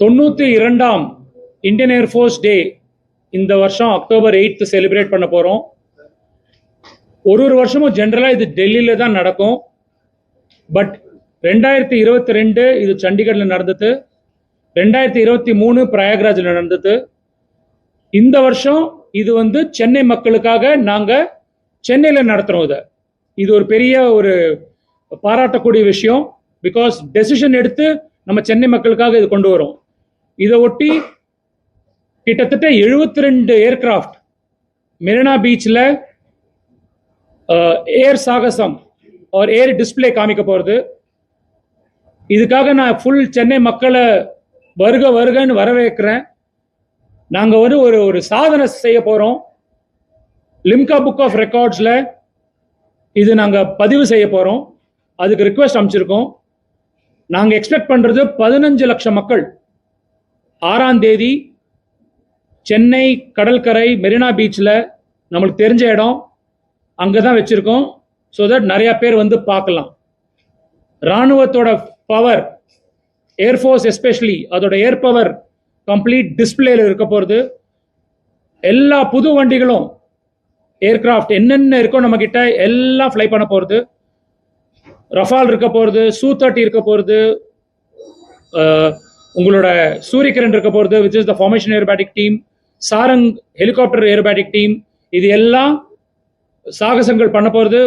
தொண்ணூற்றி இரண்டாம் Indian air force டே இந்த வருஷம் அக்டோபர் எயித்து செலிப்ரேட் பண்ண போகிறோம் ஒரு ஒரு வருஷமும் ஜென்ரலாக இது டெல்லியில் தான் நடக்கும். பட் ரெண்டாயிரத்தி இருபத்தி ரெண்டு இது சண்டிகரில் நடந்தது. ரெண்டாயிரத்தி இருபத்தி மூணு பிரயாக்ராஜில் நடந்தது. இந்த வருஷம் இது வந்து சென்னை மக்களுக்காக நாங்கள் சென்னையில் நடத்துகிறோம் இதை. இது ஒரு பெரிய ஒரு பாராட்டக்கூடிய விஷயம். பிகாஸ் டெசிஷன் எடுத்து நம்ம சென்னை மக்களுக்காக இது கொண்டு வரோம். இதை ஒட்டி கிட்டத்தட்ட 72 ரெண்டு ஏர்கிராஃப்ட் மெரினா பீச்சில் ஏர் சாகசம் ஒரு ஏர் டிஸ்பிளே காமிக்க போகிறது இதுக்காக நான் ஃபுல் சென்னை மக்களை வருக வருகன்னு வரவேற்கிறேன். நாங்கள் வந்து ஒரு ஒரு சாதனை செய்ய போகிறோம் லிம்கா புக் ஆஃப் ரெக்கார்ட்ஸில் இது நாங்கள் பதிவு செய்ய போகிறோம் அதுக்கு ரிக்வெஸ்ட் அமைச்சிருக்கோம். நாங்கள் எக்ஸ்பெக்ட் பண்ணுறது பதினஞ்சு லட்சம் மக்கள். ஆறாம் தேதி சென்னை கடற்கரை மெரினா பீச்சில் நம்மளுக்கு தெரிஞ்ச இடம். அங்கே தான் வச்சுருக்கோம். ஸோ தட் நிறையா பேர் வந்து பார்க்கலாம். இராணுவத்தோட பவர் ஏர்ஃபோர்ஸ் எஸ்பெஷலி அதோட ஏர் பவர் கம்ப்ளீட் டிஸ்பிளேல இருக்க போகிறது எல்லா புது வண்டிகளும் ஏர்கிராஃப்ட் என்னென்ன இருக்கோ நம்ம கிட்ட எல்லாம் ஃப்ளை பண்ண போகிறது ரஃபால் இருக்க போகிறது சூ தேர்ட்டி இருக்க போகிறது உங்களோட சூரியகிரண் இருக்க போகிறது which is the formation aerobatic team Sarang helicopter aerobatic team இது எல்லாம் சாகசங்கள் பண்ண போகிறது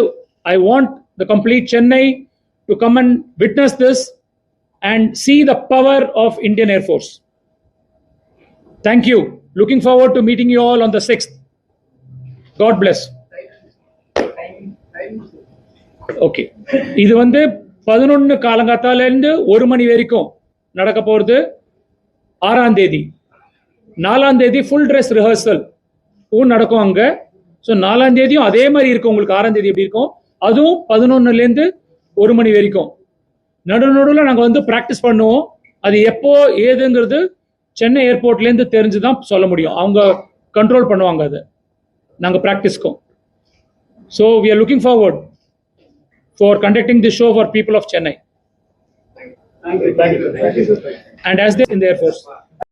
I want the complete Chennai to come and witness this and see the power of Indian air force thank you looking forward to meeting you all on the sixth God bless okay இது வந்து பதினொன்று காலங்காத்தாலேருந்து ஒரு மணி வரைக்கும் நடக்க போகிறது ஆறாம் தேதி. நாலாம் தேதி ஃபுல் ட்ரெஸ் ரிஹர்சல் நடக்கும் அங்கே. ஸோ நாலாம் தேதியும் அதே மாதிரி இருக்கும். உங்களுக்கு ஆறாம் தேதி எப்படி இருக்கும்? அதுவும் பதினொன்னுலேருந்து ஒரு மணி வரைக்கும். நடு நடுவில் நாங்கள் வந்து ப்ராக்டிஸ் பண்ணுவோம். அது எப்போ ஏதுங்கிறது சென்னை ஏர்போர்ட்லேருந்து தெரிஞ்சு தான் சொல்ல முடியும். அவங்க கண்ட்ரோல் பண்ணுவாங்க அதை. நாங்கள் ப்ராக்டிஸ்க்கும் so we are looking forward for conducting the show for people of Chennai and as they in the Air Force.